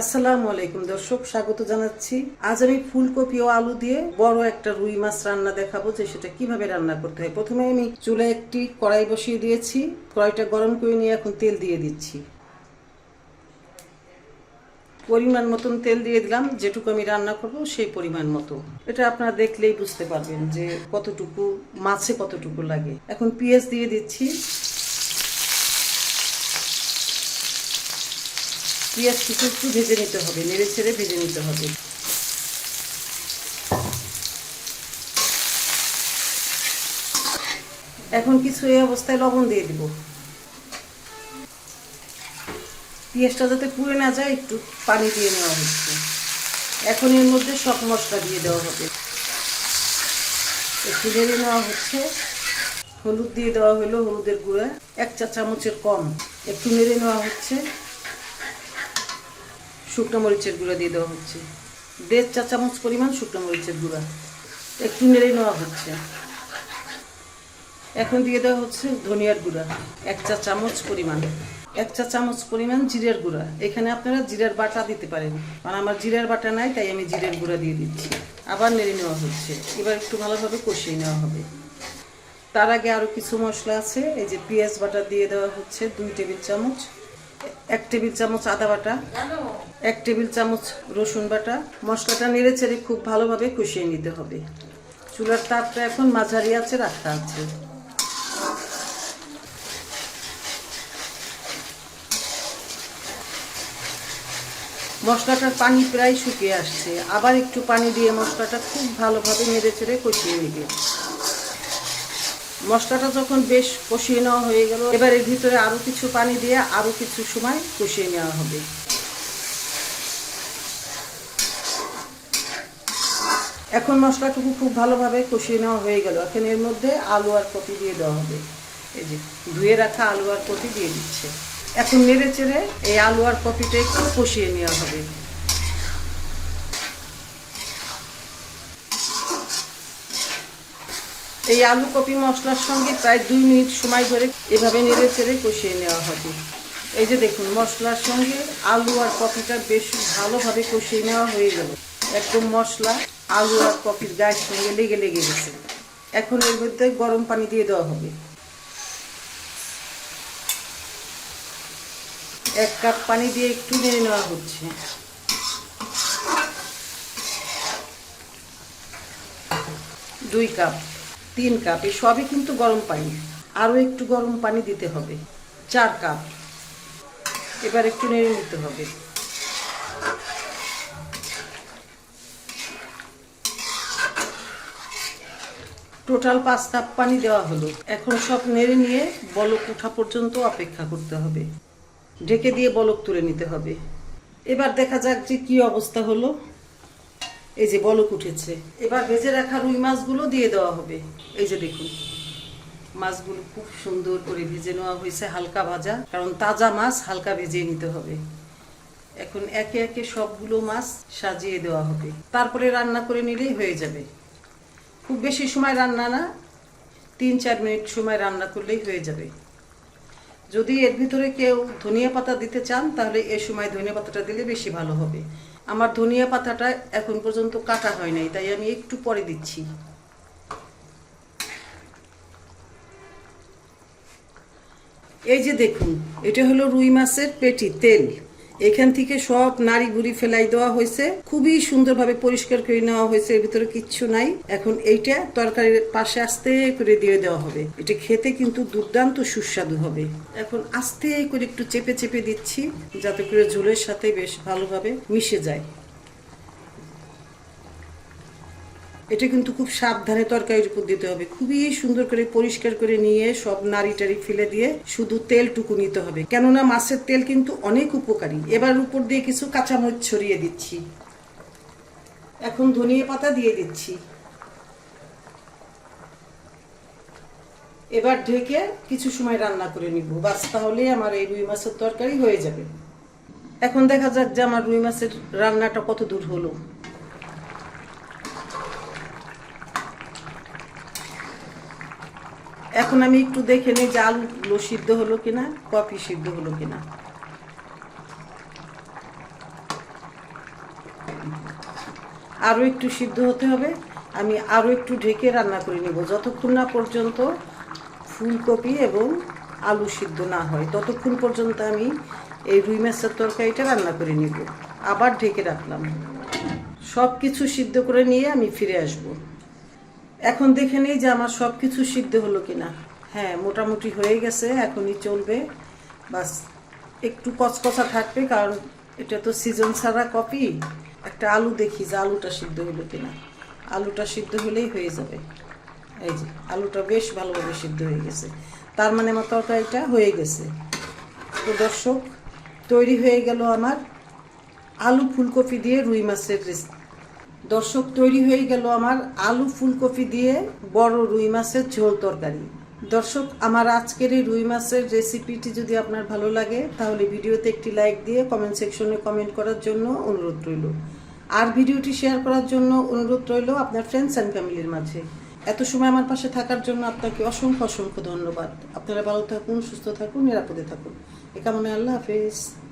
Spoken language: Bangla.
আসসালামু আলাইকুম দর্শক, স্বাগত জানাচ্ছি। আজ আমি ফুলকপি ও আলু দিয়ে বড় একটা রুই মাছ রান্না দেখাবো যে সেটা কীভাবে রান্না করতে হয়। প্রথমে আমি চুলে একটি কড়াই বসিয়ে দিয়েছি। কড়াইটা গরম করে নিয়ে এখন তেল দিয়ে দিচ্ছি। পরিমাণ মতন তেল দিয়ে দিলাম, যেটুকু আমি রান্না করব সেই পরিমাণ মতো। এটা আপনারা দেখলেই বুঝতে পারবেন যে কতটুকু, মাছে কতটুকু লাগে। এখন পেঁয়াজ দিয়ে দিচ্ছি। পেঁয়াজ কিছু একটু ভেজে নিতে হবে, নেড়ে ছেড়ে ভেজে নিতে হবে। এখন কিছু এই অবস্থায় লবণ দিয়ে দিব। পেঁয়াজটা যাতে পুড়ে না যায়, একটু পানি দিয়ে নেওয়া হচ্ছে। এখন এর মধ্যে সব মশলা দিয়ে দেওয়া হবে। একটু নেড়ে নেওয়া হচ্ছে। হলুদ দিয়ে দেওয়া হলো হলুদের গুঁড়া। এক চা চামচের কম। একটু নেড়ে নেওয়া হচ্ছে। শুকনো মরিচের গুঁড়া দিয়ে দেওয়া হচ্ছে। দেড় চা চামচ পরিমাণ শুকনো মরিচের গুঁড়া। একটু নেড়ে নেওয়া হচ্ছে। এখন দিয়ে দেওয়া হচ্ছে ধনিয়ার গুঁড়া, এক চা চামচ পরিমাণ। এক চা চামচ পরিমাণ জিরের গুঁড়া। এখানে আপনারা জিরার বাটা দিতে পারেন। কারণ আমার জিরার বাটা নাই, তাই আমি জিরের গুঁড়া দিয়ে দিচ্ছি। আবার নেড়ে নেওয়া হচ্ছে। এবার একটু ভালোভাবে কষিয়ে নেওয়া হবে। তার আগে আরও কিছু মশলা আছে। এই যে পেঁয়াজ বাটা দিয়ে দেওয়া হচ্ছে দুই টেবিল চামচ। এক টেবিল চামচ আদা বাটা, এক টেবিল চামচ রসুন বাটা। মশলাটা নেড়ে চেড়ে খুব ভালোভাবে কষিয়ে নিতে হবে। চুলার তাপটা এখন মাঝারি আছে, রাখা আছে। মশলাটার পানি প্রায় শুকিয়ে আসছে। আবার একটু পানি দিয়ে মশলাটা খুব ভালোভাবে নেড়ে চেড়ে কষিয়ে নিবে। মশলাটা যখন বেশ কষিয়ে নেওয়া হয়ে গেল, এবার এর ভিতরে আরও কিছু পানি দিয়ে আরও কিছু সময় কষিয়ে নেওয়া হবে। এখন মশলাটুকু খুব ভালোভাবে কষিয়ে নেওয়া হয়ে গেল। এখন এর মধ্যে আলু আর কপি দিয়ে দেওয়া হবে। এই যে, ধুয়ে রাখা আলু আর কপি দিয়ে দিচ্ছে। এখন নেড়ে চেড়ে এই আলু আর কপিটা একটু কষিয়ে নেওয়া হবে। এই আলু কপি মশলার সঙ্গে প্রায় দুই মিনিট সময় ধরে এভাবে নেড়ে চেড়ে কষিয়ে নেওয়া হবে। এই যে দেখুন, মশলার সঙ্গে আলু আর কপিটা বেশ ভালোভাবে কষিয়ে নেওয়া হয়ে গেল। একদম মশলা, আলু আর কপির গায়ের সঙ্গে লেগে লেগে গেছে। এখন এর মধ্যে গরম পানি দিয়ে দেওয়া হবে। এক কাপ পানি দিয়ে একটু নেড়ে নেওয়া হচ্ছে। দুই কাপ। তিন কাপ, এই সবই কিন্তু গরম পানি। আরও একটু গরম পানি দিতে হবে, চার কাপ। এবার একটু নেড়ে নিতে হবে। টোটাল পাঁচ কাপ পানি দেওয়া হলো। এখন সব নেড়ে নিয়ে বলক ওঠা পর্যন্ত অপেক্ষা করতে হবে। ঢেকে দিয়ে বলক তুলে নিতে হবে। এবার দেখা যাক যে কি অবস্থা হলো। এই যে বলক উঠেছে। এবার ভেজে রাখা রুই মাছগুলো দিয়ে দেওয়া হবে। এই যে দেখুন, মাছগুলো খুব সুন্দর করে ভেজে নেওয়া হয়েছে হালকা ভাজা, কারণ তাজা মাছ হালকা ভেজে নিতে হবে। এখন একে একে সবগুলো মাছ সাজিয়ে দেওয়া হবে। তারপরে রান্না করে নিলেই হয়ে যাবে। খুব বেশি সময় রান্না না, তিন চার মিনিট সময় রান্না করলেই হয়ে যাবে। যদি এর ভিতরে কেউ ধনিয়া পাতা দিতে চান, তাহলে এ সময় ধনিয়া পাতাটা দিলে বেশি ভালো হবে। আমার ধনিয়া পাতাটা এখন পর্যন্ত কাটা হয় নাই, তাই আমি একটু পরে দিচ্ছি। এই যে দেখুন, এটা হলো রুই মাছের পেটি, তেল। এখান থেকে সব নাড়ি গুড়ি ফেলাই দেওয়া হয়েছে। খুবই সুন্দরভাবে পরিষ্কার করে নেওয়া হয়েছে, এর ভিতরে কিচ্ছু নাই। এখন এইটা তরকারির পাশে আস্তে করে দিয়ে দেওয়া হবে। এটা খেতে কিন্তু দুর্দান্ত সুস্বাদু হবে। এখন আস্তে করে একটু চেপে চেপে দিচ্ছি, যাতে করে ঝোলের সাথে বেশ ভালোভাবে মিশে যায়। এটা কিন্তু খুব সাবধানে তরকারির উপর দিতে হবে। খুবই সুন্দর করে পরিষ্কার করে নিয়ে সব নাড়ি টাড়ি ফেলে দিয়ে শুধু তেলটুকু নিতে হবে। কেননা মাছের তেল কিন্তু অনেক উপকারী। এবার উপর দিয়ে কিছু কাঁচামরিচ ছড়িয়ে দিচ্ছি। এখন ধনিয়া পাতা দিয়ে দিচ্ছি। এবার ঢেকে কিছু সময় রান্না করে নিব। বাস তাহলে আমার এই রুই মাছের তরকারি হয়ে যাবে। এখন দেখা যাক যে আমার রুই মাছের রান্নাটা কত দূর হলো। এখন আমি একটু দেখে নিই যে আলুগুলো সিদ্ধ হলো কিনা, কপি সিদ্ধ হলো কিনা। আরও একটু সিদ্ধ হতে হবে, আমি আরও একটু ঢেকে রান্না করে নেব। যতক্ষণ না পর্যন্ত ফুলকপি এবং আলু সিদ্ধ না হয়, ততক্ষণ পর্যন্ত আমি এই রুই মাছের তরকারিটা রান্না করে নিব। আবার ঢেকে রাখলাম। সব কিছু সিদ্ধ করে নিয়ে আমি ফিরে আসব। এখন দেখে নেই যে আমার সব কিছু সিদ্ধ হলো কিনা। হ্যাঁ মোটামুটি হয়ে গেছে, এখনই চলবে। বাস, একটু কচকচা থাকবে, কারণ এটা তো সিজন ছাড়া কপি একটা আলু দেখি যে আলুটা সিদ্ধ হলো কিনা। আলুটা সিদ্ধ হলেই হয়ে যাবে। এই যে, আলুটা বেশ ভালোভাবে সিদ্ধ হয়ে গেছে। তার মানে আমার তরকারিটা হয়ে গেছে। তো দর্শক, তৈরি হয়ে গেল আমার আলু ফুলকপি দিয়ে রুই মাছের রেসিপি দর্শক তৈরি হয়ে গেল আমার আলু ফুলকপি দিয়ে বড় রুই মাছের ঝোল তরকারি। দর্শক, আমার আজকের এই রুই মাছের রেসিপিটি যদি আপনার ভালো লাগে, তাহলে ভিডিওতে একটি লাইক দিয়ে কমেন্ট সেকশনে কমেন্ট করার জন্য অনুরোধ রইল। আর ভিডিওটি শেয়ার করার জন্য অনুরোধ রইল আপনার ফ্রেন্ডস অ্যান্ড ফ্যামিলির মাঝে। এত সময় আমার পাশে থাকার জন্য আপনাকে অসংখ্য অসংখ্য ধন্যবাদ। আপনারা ভালো থাকুন, সুস্থ থাকুন, নিরাপদে থাকুন। এ কামনে আল্লাহ হাফেজ।